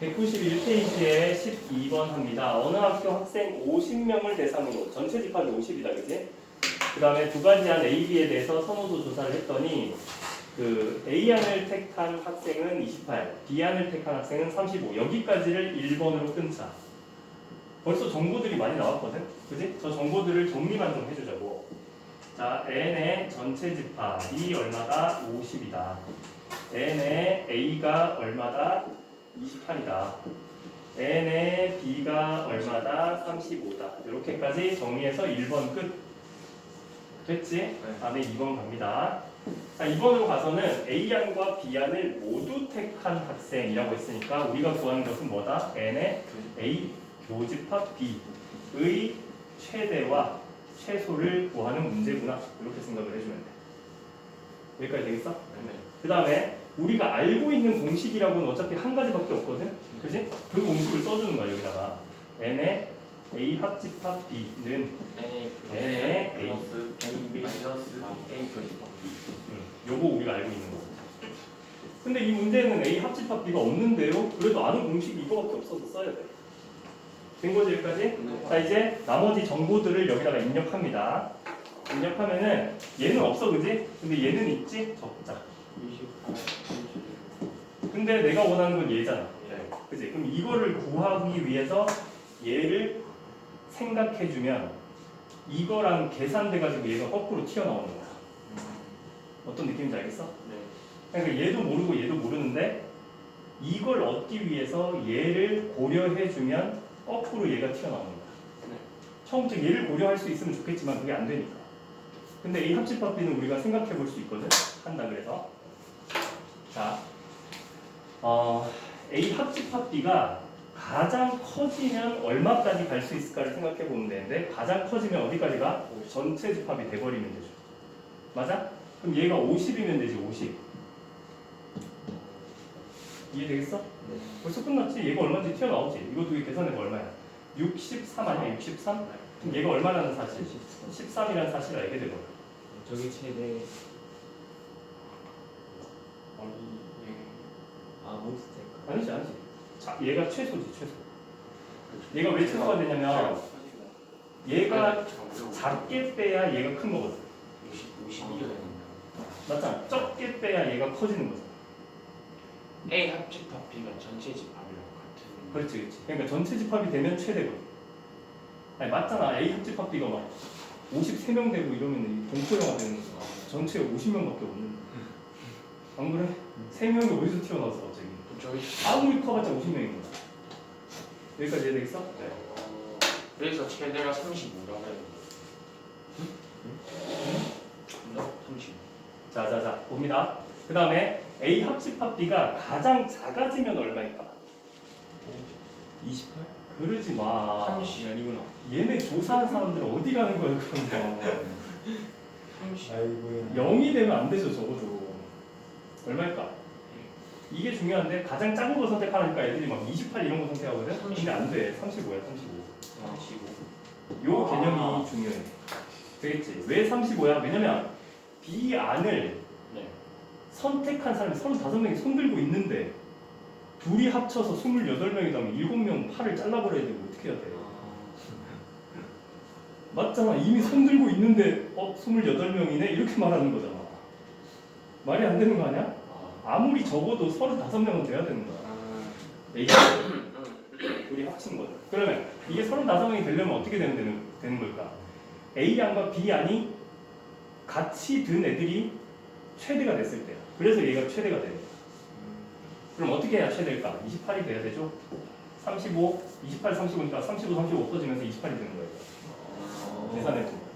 191페이지에 12번 합니다. 어느 학교 학생 50명을 대상으로 전체 집합이 50이다, 그지? 그 다음에 두 가지 안 A, B에 대해서 선호도 조사를 했더니 그 A안을 택한 학생은 28, B안을 택한 학생은 35. 여기까지를 1번으로 끊자. 벌써 정보들이 많이 나왔거든? 그지? 저 정보들을 정리만 좀 해주자고. 자, N의 전체 집합이 얼마다? 50이다. N의 A가 얼마다? 28이다. N의 B가 얼마다? 35다. 이렇게까지 정리해서 1번 끝. 됐지? 다음에 2번 갑니다. 자, 2번으로 가서는 A안과 B안을 모두 택한 학생이라고 했으니까 우리가 구하는 것은 뭐다? N의 A 교집합 B의 최대와 최소를 구하는 문제구나. 이렇게 생각을 해주면 돼. 여기까지 되겠어? 그 다음에 우리가 알고 있는 공식이라고는 어차피 한 가지밖에 없거든? 그지? 그 공식을 써주는 거야, 여기다가. N의 A 합집합 B는 N의 A. 마이너스 A 요거 우리가 알고 있는 거. 근데 이 문제는 A 합집합 B가 없는데요? 그래도 아는 공식이 이거밖에 없어서 써야 돼. 된 거지, 여기까지? 자, 이제 나머지 정보들을 여기다가 입력합니다. 입력하면은 얘는 없어, 그지? 근데 얘는 있지? 적자. 28, 근데 내가 원하는 건 얘잖아. 네. 그지? 그럼 이거를 구하기 위해서 얘를 생각해주면 이거랑 계산돼가지고 얘가 거꾸로 튀어나오는 거야. 어떤 느낌인지 알겠어? 네. 그러니까 얘도 모르고 얘도 모르는데 이걸 얻기 위해서 얘를 고려해주면 거꾸로 얘가 튀어나오는 거야. 네. 처음부터 얘를 고려할 수 있으면 좋겠지만 그게 안 되니까. 근데 이 합집합 B는 우리가 생각해 볼 수 있거든. 한다 그래서. 자, 어, A 합집합 B가 가장 커지면 얼마까지 갈 수 있을까를 생각해 보면 되는데 가장 커지면 어디까지 가? 전체 집합이 돼버리면 되죠. 맞아? 그럼 얘가 50이면 되지 50. 이해되겠어? 네. 벌써 끝났지? 얘가 얼마인지 튀어나오지? 이거 두 개 계산해봐 얼마야? 63 아니야? 63? 그럼 얘가 얼마라는 사실? 13이라는 사실을 알게 되거든. 저기 최대 아니 예. 아 몬스테이크 아니지 아니지. 자, 얘가 최소지 최소. 얘가 왜 최소가 되냐면 얘가 작게 빼야 얘가 큰 거거든. 50 52가 맞잖아. 적게 빼야 얘가 커지는 거잖아. A 합집합 B가 전체 집합이랑 같은. 그렇지 그렇지. 그러니까 전체 집합이 되면 최대거든. 아니 맞잖아. A 합집합 B가 막 53명 되고 이러면 이 동포영화 되는 거잖아. 전체에 50명밖에 없는. 안 그래? 3명이 어디서 튀어나왔어 갑자기? 저희 아무리 커봤자 50명인 거야. 여기까지 이해되겠어? 네. 그래서 최대가 35라고 했는데. 응? 35. 자자자 봅니다. 그 다음에 A 합집합 B가 가장 작아지면 얼마일까? 28? 그러지 마. 30 아니구나 얘네 조사한 사람들 어디 가는 거야 그런 거. 30. 아이고야 0이 되면 안 되죠 적어도. 얼마일까? 이게 중요한데 가장 작은 거 선택하니까 애들이 막 28 이런 거 선택하거든? 근데 안 돼. 35야 35. 35. 요 아. 개념이 중요해. 되겠지? 왜 35야? 왜냐면 B 안을 네. 선택한 사람이 35명이 손들고 있는데 둘이 합쳐서 28명이다 면 7명 팔을 잘라버려야 되고 어떻게 해야 돼? 맞잖아. 이미 손들고 있는데 어? 28명이네? 이렇게 말하는 거잖아. 말이 안 되는 거 아니야? 아. 아무리 적어도 35명은 돼야 되는 거야. 아. A가 우리 합친 거죠. 그러면 이게 35명이 되려면 어떻게 되면 되는, 되는 걸까? A안과 B안이 같이 든 애들이 최대가 됐을 때야. 그래서 얘가 최대가 돼요. 그럼 어떻게 해야 최대일까? 28이 돼야 되죠? 35, 28, 35니까 35, 35 없어지면서 28이 되는 거예요. 계산해 보면.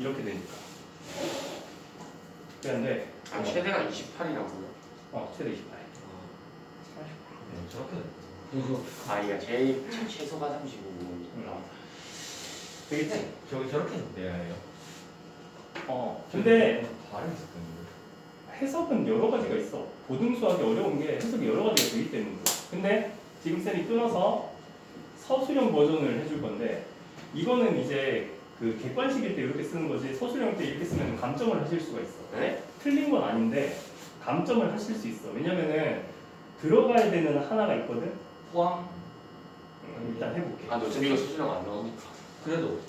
이렇게 되니까. 그런데 아, 최대가 28이라고요? 어, 최대 28. 네, 저렇게 아, 이게 제일 최- 최소가 35. 되겠지? 저기 저렇게 돼야 해요 어. 근데 발음 있었던데 해석은 여러 가지가 있어. 고등수학이 어려운 게 해석이 여러 가지가 되기 때문에. 근데 지금 쌤이 끊어서 서술형 버전을 해줄 건데 이거는 이제 그 객관식일 때 이렇게 쓰는 거지 서술형 때 이렇게 쓰면 감점을 하실 수가 있어. 네? 틀린 건 아닌데 감점을 하실 수 있어. 왜냐면은 들어가야 되는 하나가 있거든. 포함 음, 일단 해볼게. 아, 근데 어차피 이거 수준형 안 나오니까. 그래도